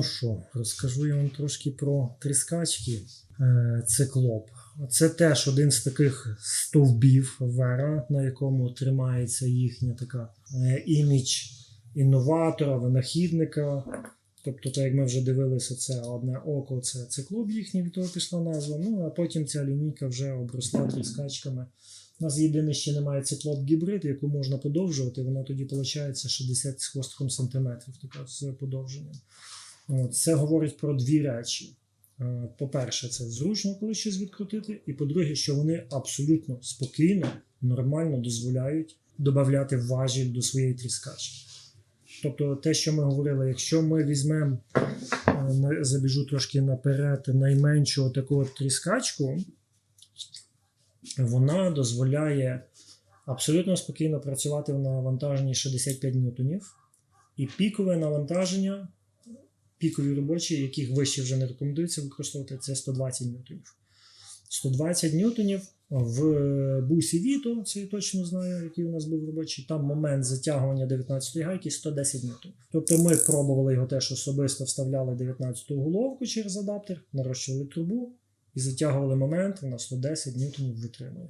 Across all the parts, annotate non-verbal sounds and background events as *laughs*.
Ну що, розкажу я вам трошки про тріскачки. Е, Циклоп. Це теж один з таких стовбів Вера, на якому тримається їхня така е, імідж інноватора, винахідника. Тобто, так як ми вже дивилися, це одне око, це циклоп їхній, від того пішла назва. Ну а потім ця лінійка вже обросла тріскачками. У нас єдине ще немає циклоп гібрид, яку можна подовжувати. Вона тоді виходить 60 з хвостком сантиметрів, така з подовженням. От, це говорить про дві речі. Е, По-перше, це зручно, коли щось відкрутити. І по-друге, що вони абсолютно спокійно, нормально дозволяють додати важіль до своєї тріскачки. Тобто, те, що ми говорили, якщо ми візьмемо, е, забіжу трошки наперед, найменшу таку тріскачку, вона дозволяє абсолютно спокійно працювати на навантаженні 65 ньютонів. І пікове навантаження, пікові робочі, яких вище вже не рекомендується використовувати, це 120 ньютонів. 120 ньютонів в бусі Vito, це я точно знаю, який у нас був робочий. Там момент затягування 19-ї гайки 110 ньютонів. Тобто ми пробували його теж особисто, вставляли 19-ту головку через адаптер, нарощували трубу і затягували момент, вона 110 ньютонів витримує.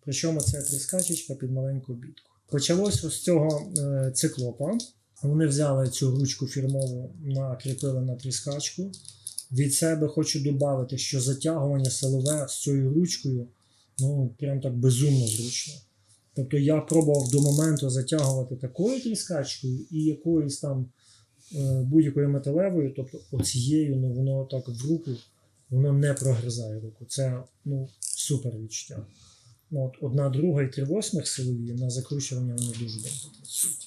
Причому це тріскачечка під маленьку бітку. Почалося з цього е, циклопа. Вони взяли цю ручку фірмову, накріпили на тріскачку. Від себе хочу додати, що затягування силове з цією ручкою ну прям так безумно зручно. Тобто я пробував до моменту затягувати такою тріскачкою і якоюсь там е, будь-якою металевою, тобто оцією, ну воно так в руку, воно не прогризає руку. Це ну, супер відчуття. От, одна друга і три восьмих силові на закручування вони дуже добре працюють.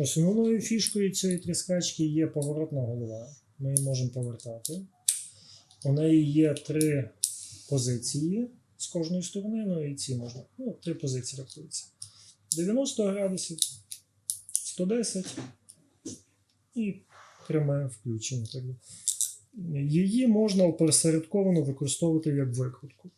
Основною фішкою цієї тріскачки є поворотна голова. Ми її можемо повертати. У неї є три позиції з кожної сторони, ну і ці можна. Ну, три позиції рахуються. 90 градусів, 110 і пряме включення. Її можна опосередковано використовувати як викрутку.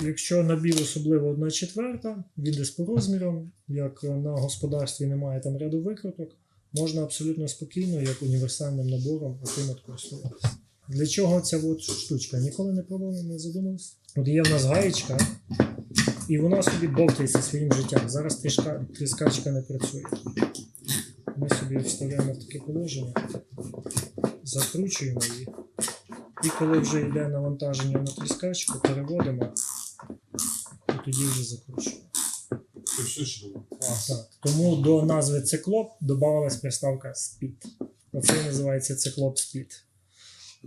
Якщо набір особливо 1 четверта, він десь по розмірам, як на господарстві немає там ряду викруток, можна абсолютно спокійно, як універсальним набором, отим от користуватися. Для чого ця от штучка? Ніколи не пробував, не задумався. От є в нас гаєчка, і вона собі бовтається своїм життям. Зараз трішка, тріскачка не працює. Ми собі вставляємо в таке положення, закручуємо її. І коли вже йде навантаження на тріскачку, переводимо тоді вже закручуємо. Це все ще було. Так. Тому до назви циклоп додавалась приставка Speed. Оце і називається циклоп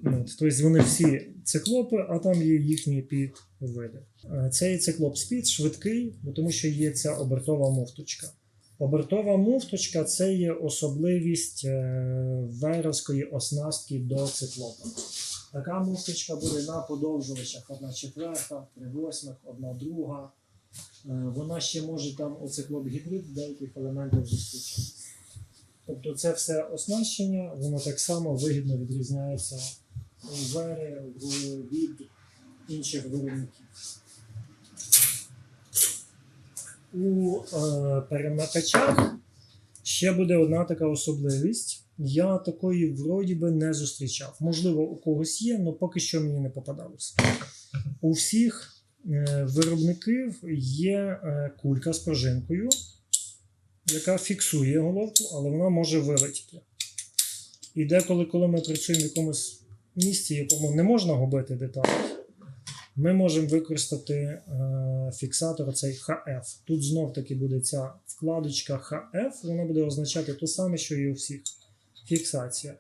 От, тобто вони всі циклопи, а там є їхні підвиди. Е, Цей циклоп Speed швидкий, тому що є ця обертова муфточка. Обертова муфточка це є особливість е, оснастки до циклопа. Така муфточка буде на подовжувачах 1 четверта, 3 восьмих, 1 друга. Е, Вона ще може там у циклоп гібрид в деяких елементах зустрічати. Тобто це все оснащення, воно так само вигідно відрізняється у вери від інших виробників. У е, перемикачах ще буде одна така особливість. Я такої вроді би не зустрічав. Можливо, у когось є, але поки що мені не попадалося. У всіх е, виробників є е, кулька з пружинкою, яка фіксує головку, але вона може вилетіти. І деколи, коли ми працюємо в якомусь місці, якому не можна губити деталі, ми можемо використати е, фіксатор цей HF. Тут знов таки буде ця вкладочка HF, вона буде означати те саме, що і у всіх. Фіксація.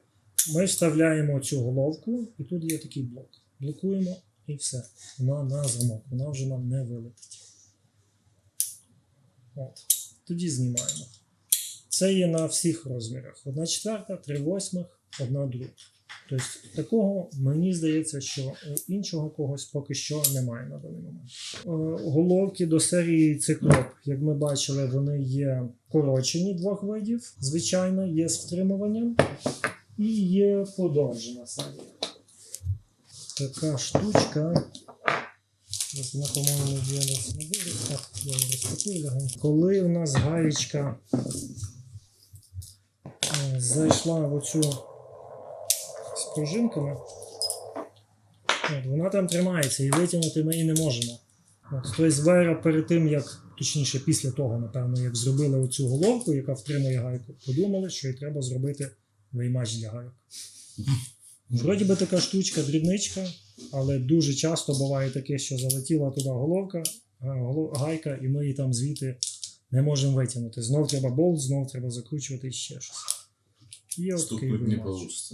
Ми вставляємо цю головку, і тут є такий блок. Блокуємо і все. Вона на замок, вона вже нам не вилетить. От. Тоді знімаємо. Це є на всіх розмірах. Одна четверта, три восьмих, одна друга. Тобто такого мені здається, що іншого когось поки що немає на даний момент. Е, Головки до серії циклоп, як ми бачили, вони є корочені двох видів. Звичайно, є з втримуванням і є подовжена серія. Така штучка. Вона, по-моєму, є нас не буде. Так, я. Коли у нас гаєчка е, зайшла в оцю пружинками. От, вона там тримається і витягнути ми її не можемо. От, тобто Вера перед тим, як, точніше, після того, напевно, як зробили оцю головку, яка втримує гайку, подумали, що їй треба зробити виймач для гайок. Вроді би така штучка, дрібничка, але дуже часто буває таке, що залетіла туди головка, гайка, і ми її там звідти не можемо витягнути. Знов треба болт, знов треба закручувати і ще щось. Є от такий виймач.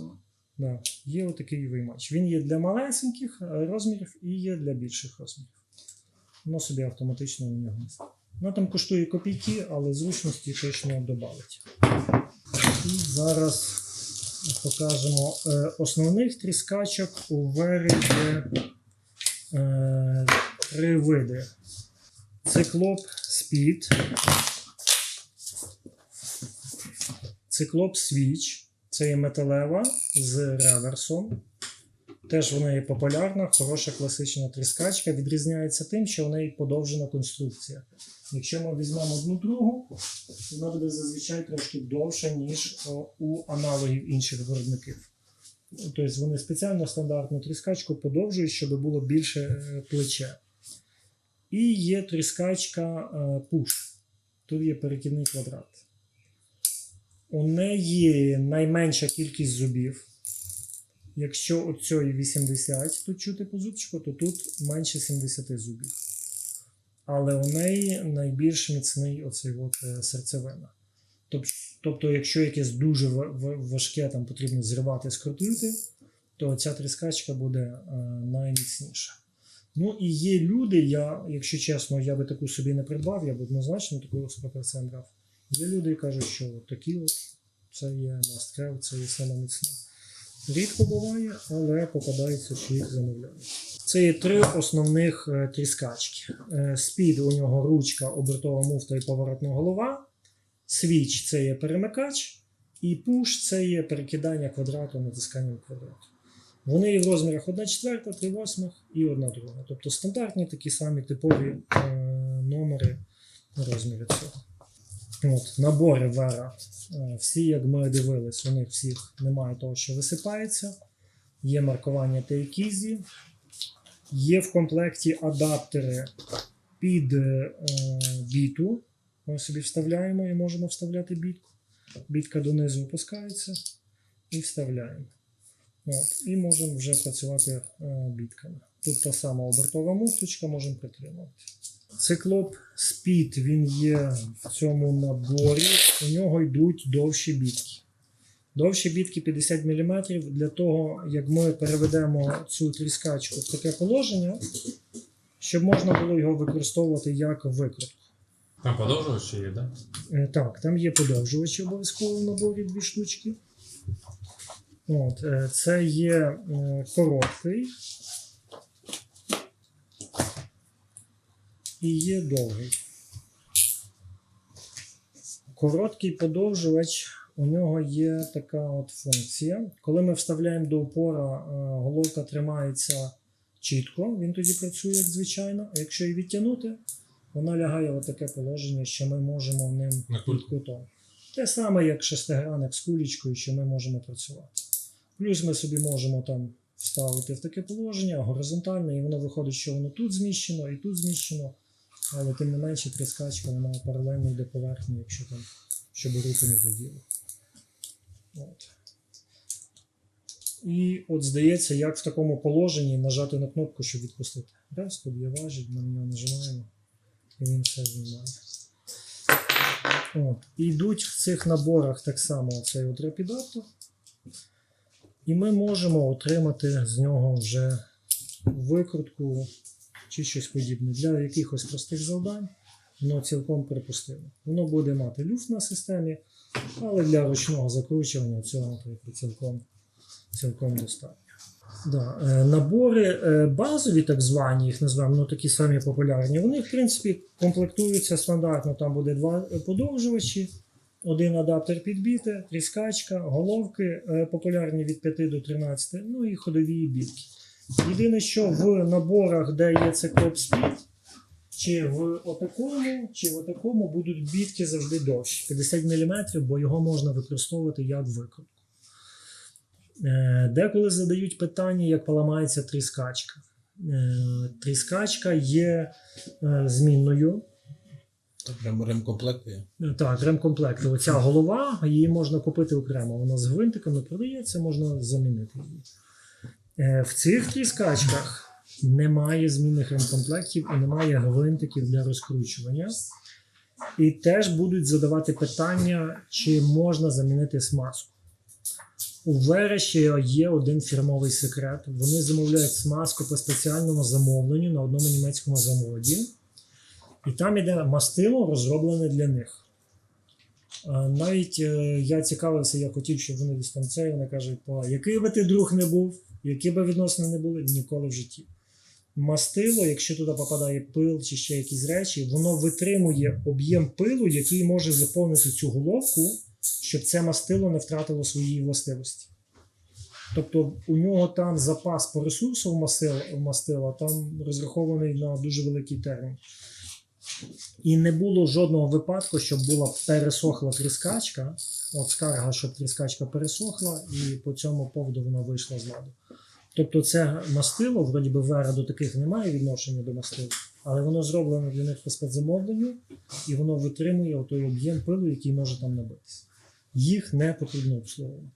Да, є отакий виймач. Він є для малесеньких е, розмірів і є для більших розмірів. Воно собі автоматично у нього. Воно там коштує копійки, але зручності точно додавить. І зараз покажемо е, основних тріскачок у вері є е, три види. Циклоп Speed, Циклоп Switch. Це є металева з реверсом. Теж вона є популярна, хороша класична тріскачка. Відрізняється тим, що в неї подовжена конструкція. Якщо ми візьмемо одну другу, вона буде зазвичай трошки довша, ніж у аналогів інших виробників. Тобто вони спеціально стандартну тріскачку подовжують, щоб було більше е, плече. І є тріскачка е, push. Тут є перекидний квадрат. У неї найменша кількість зубів. Якщо цієї 80 тут чути по зубчику, то тут менше 70 зубів. Але у неї найбільш міцний оцей от е, серцевина. Тобто, якщо якесь дуже ва- ва- важке там потрібно зривати, скрутити, то ця тріскачка буде е, найміцніша. Ну і є люди, я, якщо чесно, я би таку собі не придбав, я б однозначно таку з продавцем брав. Є люди, кажуть, що такі от це є must have, це є міцне. Рідко буває, але попадається, що їх замовляють. Це є три основних е, тріскачки. Е, Спід у нього ручка, обертова муфта і поворотна голова. Свіч це є перемикач, і пуш це є перекидання квадрату натисканням квадрату. Вони є в розмірах 1 четверта, 3 восьмих і 1 друга. Тобто стандартні такі самі типові е, номери розмірів цього. От, набори Вера. Е, Всі, як ми дивились, у них всіх немає того, що висипається. Є маркування Тейкізі. Є в комплекті адаптери під е, біту. Ми собі вставляємо і можемо вставляти бітку. Бітка донизу опускається і вставляємо. От, і можемо вже працювати е, бітками. Тут та сама обертова муфточка, можемо притримувати. Циклоп Speed, він є в цьому наборі. У нього йдуть довші бітки. Довші бітки 50 мм для того, як ми переведемо цю тріскачку в таке положення, щоб можна було його використовувати як викрутку. Там подовжувач ще є, да? Е, Так, там є подовжувачі обов'язково в наборі дві штучки. От, е, це є е, короткий і є довгий. Короткий подовжувач, у нього є така от функція. Коли ми вставляємо до упора, е, головка тримається чітко, він тоді працює як звичайно. А якщо її відтягнути, вона лягає в таке положення, що ми можемо ним під кутом. Те саме, як шестигранник з кулічкою, що ми можемо працювати. Плюс ми собі можемо там вставити в таке положення горизонтальне, і воно виходить, що воно тут зміщено і тут зміщено. Але тим не менше тріскачка вона паралельно йде поверхні, якщо там, щоб руки не гуділи. От. І от здається, як в такому положенні нажати на кнопку, щоб відпустити. Раз, тут є важіль, ми на нього нажимаємо, і він все знімає. От. Йдуть в цих наборах так само цей от репідаптор. І ми можемо отримати з нього вже викрутку чи щось подібне. Для якихось простих завдань воно цілком припустимо. Воно буде мати люфт на системі, але для ручного закручування цього типу, цілком, цілком достатньо. Да. е, Набори е, базові, так звані, їх називаємо, ну такі самі популярні. Вони, в принципі, комплектуються стандартно. Там буде два подовжувачі, один адаптер під біти, тріскачка, головки е, популярні від 5 до 13, ну і ходові бітки. Єдине, що в наборах, де є циклоп Speed, чи в отакому, чи в отакому будуть бітки завжди довші 50 мм, бо його можна використовувати як викрутку. Е, Деколи задають питання, як поламається тріскачка. Е, Тріскачка є е, змінною. Прямо ремкомплект є. Так, ремкомплект. Оця голова, її можна купити окремо. Вона з гвинтиками продається, можна замінити її. Е, В цих тріскачках немає змінних ремкомплектів і немає гвинтиків для розкручування. І теж будуть задавати питання, чи можна замінити смазку. У Вереші є один фірмовий секрет. Вони замовляють смазку по спеціальному замовленню на одному німецькому заводі. І там іде мастило, розроблене для них. Навіть е, я цікавився, я хотів, щоб вони десь вони кажуть, «Па, який би ти друг не був, які би відносини не були, ніколи в житті. Мастило, якщо туди попадає пил чи ще якісь речі, воно витримує об'єм пилу, який може заповнити цю головку, щоб це мастило не втратило свої властивості. Тобто у нього там запас по ресурсу в мастила там розрахований на дуже великий термін. І не було жодного випадку, щоб була пересохла тріскачка. От скарга, щоб тріскачка пересохла, і по цьому поводу вона вийшла з ладу. Тобто це мастило, вроді би вера до таких немає відношення до мастил, але воно зроблено для них по спецзамовленню, і воно витримує той об'єм пилу, який може там набитися. Їх не потрібно обслуговувати.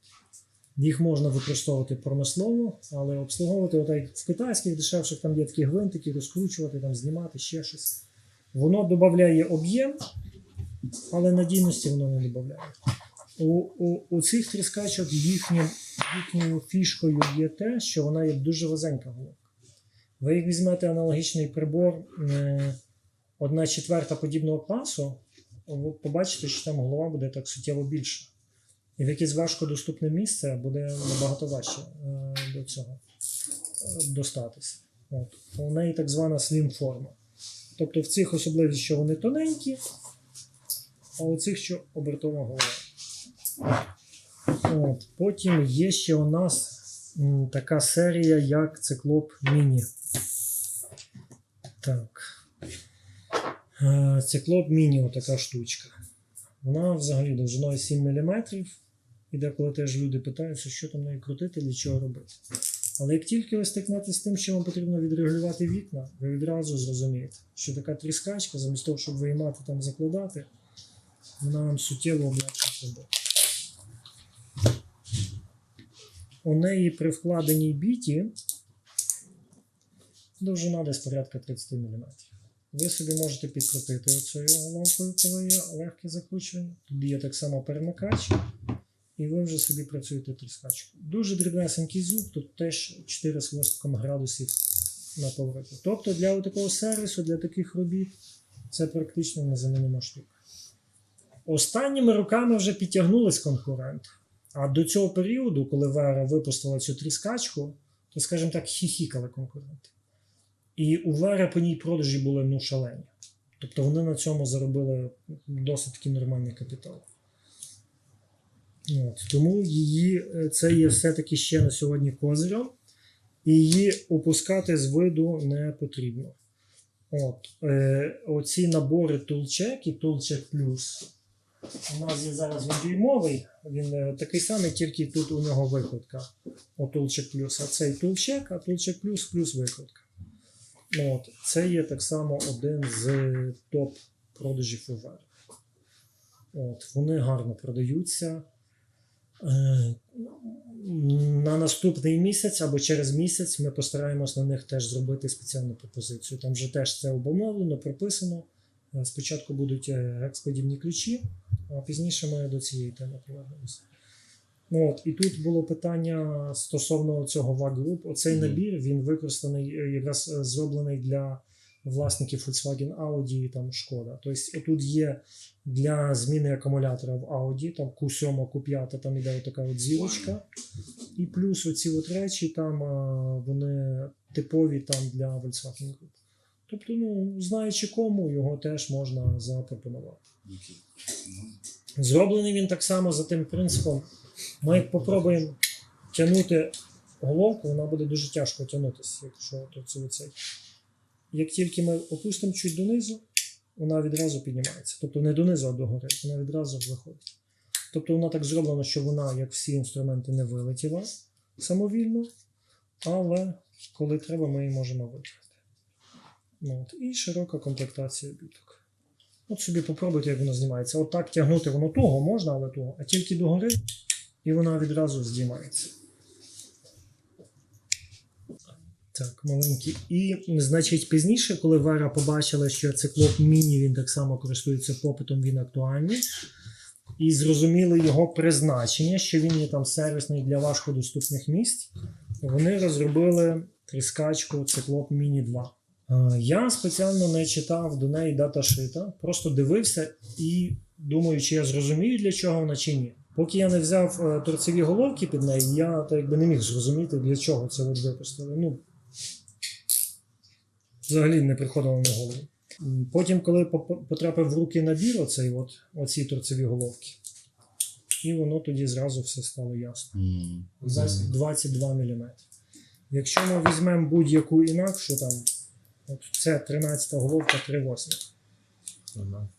Їх можна використовувати промислово, але обслуговувати, от як в китайських дешевших там є такі гвинтики, розкручувати, там, знімати ще щось. Воно додає об'єм, але надійності воно не додає. У, у, у цих тріскачок їхнім, їхньою фішкою є те, що вона є дуже вузенька головка. Ви як візьмете аналогічний прибор, е, одна четверта подібного класу, ви побачите, що там голова буде так суттєво більша. І в якесь важкодоступне місце буде набагато важче е, до цього е, достатися. От. У неї так звана slim форма. Тобто в цих особливість, що вони тоненькі, а у цих, що обертова голова. От. Потім є ще у нас така серія, як циклоп Міні. Так. Е, Циклоп Міні, така штучка. Вона взагалі довжиною 7 мм. І деколи теж люди питаються, що там нею крутити, для чого робити. Але як тільки ви стикнете з тим, що вам потрібно відрегулювати вікна, ви відразу зрозумієте, що така тріскачка, замість того, щоб виймати там закладати, вона вам суттєво облегчить роботу. У неї при вкладеній біті довжина десь порядка 30 мм. Ви собі можете підкрутити оцею головкою, коли є легке закручування. Тут є так само перемикач, і ви вже собі працюєте тріскачкою. Дуже дрібнесенький звук, тут теж 4 з хвостиком градусів на повороті. Тобто для такого сервісу, для таких робіт це практично незамінима штука. Останніми роками вже підтягнулись конкуренти. А до цього періоду, коли Вера випустила цю тріскачку, то, скажімо так, хіхікали конкуренти. І у Вери по ній продажі були ну, шалені. Тобто вони на цьому заробили досить таки нормальний капітал. От, тому її, е, це є все-таки ще на сьогодні козирем, і її опускати з виду не потрібно. От, е, оці набори Toolcheck і Toolcheck Plus. У нас є зараз він дюймовий, він е, такий самий, тільки тут у нього викладка. О Toolcheck Plus. А цей Toolcheck, а Toolcheck Plus плюс викладка. От, це є так само один з топ продажів у От, вони гарно продаються. Е, На наступний місяць або через місяць ми постараємось на них теж зробити спеціальну пропозицію. Там вже теж це обумовлено, прописано. Е, Спочатку будуть е, експодібні ключі, а пізніше ми до цієї теми повернемося. Ну, От, і тут було питання стосовно цього ваг груп. Оцей Мгм. набір він використаний е, якраз зроблений для власників Volkswagen Audi і там Шкода. Тобто, тут є для зміни акумулятора в Audi, там Q7, Q5, там іде така от зірочка. І плюс оці от речі, там вони типові там для Volkswagen Group. Тобто, ну, знаючи кому, його теж можна запропонувати. Зроблений він так само за тим принципом. Ми як попробуємо тягнути головку, вона буде дуже тяжко тягнутися, якщо це оцей. Як тільки ми опустимо чуть донизу, вона відразу піднімається. Тобто не донизу, а догори. Вона відразу виходить. Тобто вона так зроблена, що вона, як всі інструменти, не вилетіла. самовільно, але коли треба, ми її можемо вибрати. От, і широка комплектація біток. От собі попробуйте, як воно знімається. От так тягнути воно туго можна, але туго, а тільки догори, і вона відразу знімається. Так, маленький. І, значить, пізніше, коли Вера побачила, що циклоп міні він так само користується попитом, він актуальний. І зрозуміли його призначення, що він є там сервісний для важкодоступних місць. Вони розробили тріскачку циклоп міні 2. Е, Я спеціально не читав до неї даташита, просто дивився і думаю, чи я зрозумію, для чого вона чи ні. Поки я не взяв е, торцеві головки під неї, я так якби не міг зрозуміти, для чого це от випустили. Ну, взагалі не приходило на голову. Потім, коли потрапив в руки набір, оцей от, оці торцеві головки, і воно тоді зразу все стало ясно. За 22 мм. Якщо ми візьмемо будь-яку інакшу, там, от це 13 головка 3,8. Нормально.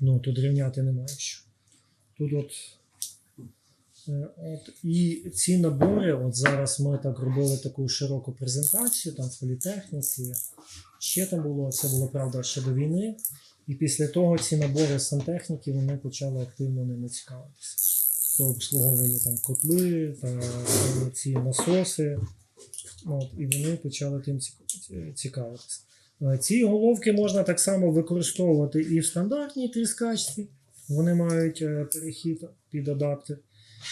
Ну, тут рівняти немає що. Тут от, е, от. І ці набори, от зараз ми так робили таку широку презентацію там в політехніці. Ще там було, це було правда ще до війни. І після того ці набори сантехніки вони почали активно ними цікавитися. Хто обслуговує там котли, та, ці насоси. От, і вони почали тим цікавитися. Е, Ці головки можна так само використовувати і в стандартній тріскачці. Вони мають е, перехід під адаптер.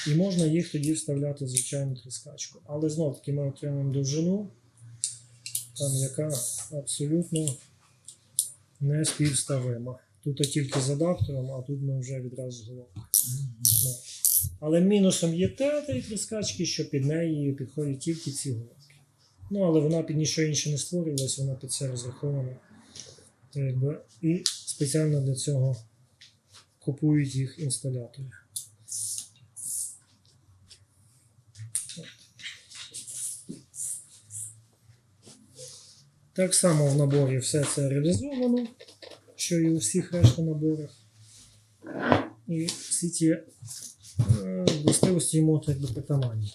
І можна їх тоді вставляти в звичайну тріскачку. Але знов таки ми отримуємо довжину, там, яка абсолютно не співставима. Тут тільки з адаптером, а тут ми вже відразу з головкою. Ну. Але мінусом є те тріскачки, що під неї підходять тільки ці головки. Ну, але вона під нічого інше не створювалась, вона під це розрахована. Якби, і спеціально для цього купують їх інсталятори. Так само в наборі все це реалізовано, що і у всіх решта наборах. І всі ті е, властивості йому так би притаманні.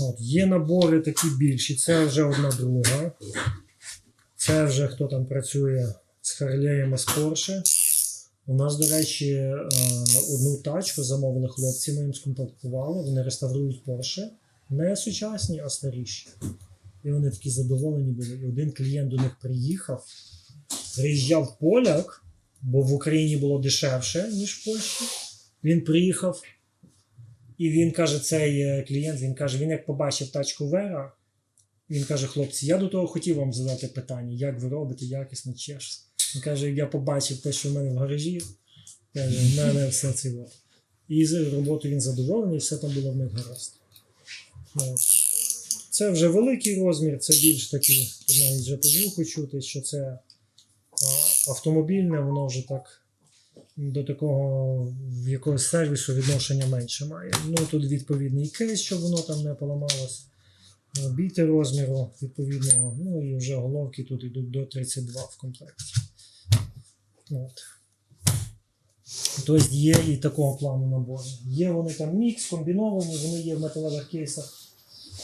От, є набори такі більші, це вже одна друга. Це вже хто там працює з Харлеєм з Порше. У нас, до речі, е, одну тачку замовили хлопці, ми їм скомплектували, вони реставрують Порше. Не сучасні, а старіші. І вони такі задоволені були. І один клієнт до них приїхав, приїжджав поляк, бо в Україні було дешевше, ніж в Польщі. Він приїхав, і він каже, цей е, клієнт, він каже, він як побачив тачку Вера, він каже, хлопці, я до того хотів вам задати питання, як ви робите якісно чешся. Він каже, я побачив те, що в мене в гаражі, каже, в мене все це. от». І з роботи він задоволений, все там було в них гаразд. От. Це вже великий розмір, це більш такий, навіть вже по звуку чути, що це автомобільне, воно вже так до такого якогось сервісу відношення менше має. Ну тут відповідний кейс, щоб воно там не поламалось. Біти розміру відповідного, ну і вже головки тут йдуть до 32 в комплекті. От. Тобто є і такого плану набори. Є вони там мікс, комбіновані, вони є в металевих кейсах.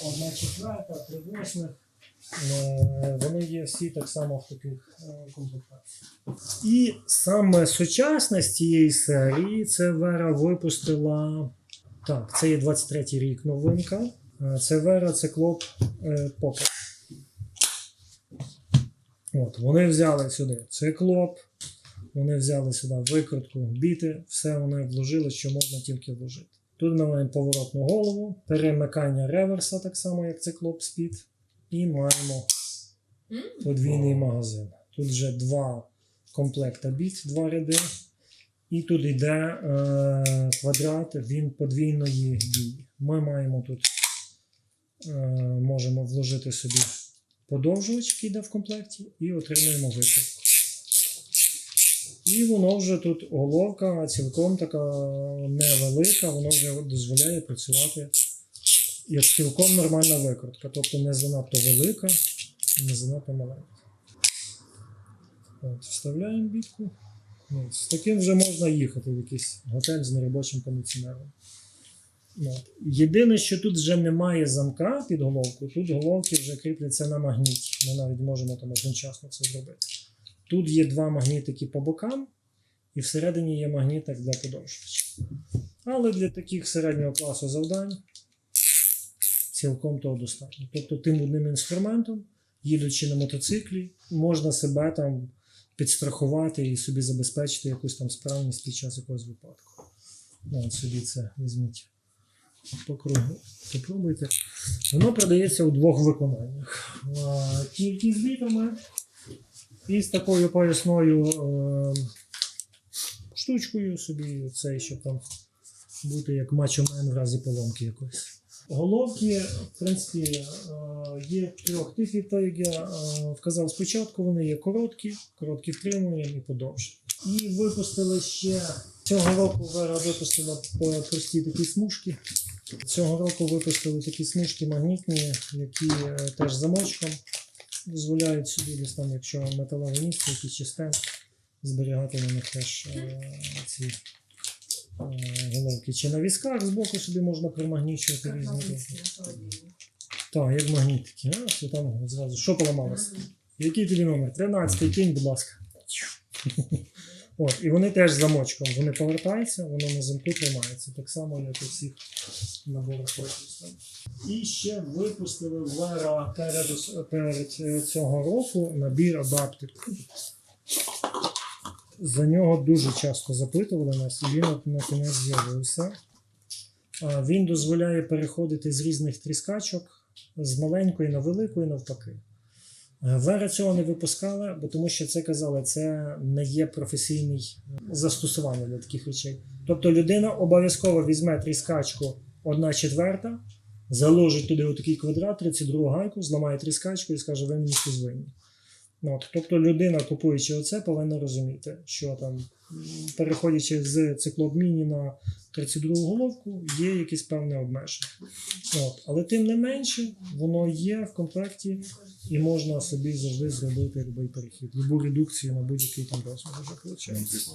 Одна четверта, три восьмих. Е, Вони є всі так само в таких е, комплектаціях. І саме сучасне з цієї серії це Вера випустила. Так, це є 23-й рік новинка. Е, Це Вера Циклоп е, Pocket. От, вони взяли сюди циклоп, вони взяли сюди викрутку, біти, все вони вложили, що можна тільки вложити. Тут ми маємо поворотну голову, перемикання реверса, так само, як циклоп спід, і маємо подвійний магазин. Тут вже два комплекта біт, два ряди. І тут йде е, квадрат, він подвійної дії. Ми маємо тут, е, можемо вложити собі подовжувач, який йде в комплекті, і отримуємо викрутку. І воно вже тут головка цілком така невелика, воно вже дозволяє працювати як цілком нормальна викрутка. Тобто не занадто велика, і не занадто маленька. От, вставляємо бітку. От, з таким вже можна їхати в якийсь готель з неробочим кондиціонером. От. Єдине, що тут вже немає замка під головку, тут головки вже кріпляться на магніті. Ми навіть можемо там одночасно це зробити. Тут є два магнітики по бокам, і всередині є магнітик для подовжувача. Але для таких середнього класу завдань цілком того достатньо. Тобто тим одним інструментом, їдучи на мотоциклі, можна себе там підстрахувати і собі забезпечити якусь там справність під час якогось випадку. Ну, от собі це візьміть по кругу. Попробуйте. Воно продається у двох виконаннях. А, Тільки з бітами і з такою поясною е, штучкою собі, цей, щоб там бути як мачо-мен в разі поломки якоїсь. Головки, в принципі, е, є трьох типів, так як я е, вказав спочатку, вони є короткі, короткі втримуванням і подовжені. І випустили ще цього року Вера випустила прості такі смужки. Цього року випустили такі смужки магнітні, які е, теж замочком дозволяють собі десь там, якщо металеве місце, якісь частини, зберігати на них теж е, ці е, головки. Чи на візках збоку собі можна примагнічувати різні. Так, як магнітики. А, все там зразу. Що поламалося? Який тобі номер? 13 кинь, будь ласка. *laughs* От, і вони теж замочком. Вони повертаються, воно на замку тримається. Так само, як і всіх наборах офісу. І ще випустили в Лера перед, перед е, цього року набір адаптерів. За нього дуже часто запитували нас, і він от на кінець з'явився. Він дозволяє переходити з різних тріскачок з маленької на велику і навпаки. Вера цього не випускала, бо тому що це казали, це не є професійний застосування для таких речей. Тобто людина обов'язково візьме тріскачку 1 четверта, заложить туди отакий квадрат, 32 гайку, зламає тріскачку і скаже, ви мені щось винні. Ну, От, тобто людина, купуючи оце, повинна розуміти, що там, переходячи з циклообміні на 32 головку, є якісь певні обмеження. От, але тим не менше, воно є в комплекті і можна собі завжди зробити будь-який перехід, будь-яку редукцію на будь-який там розмір вже виходить.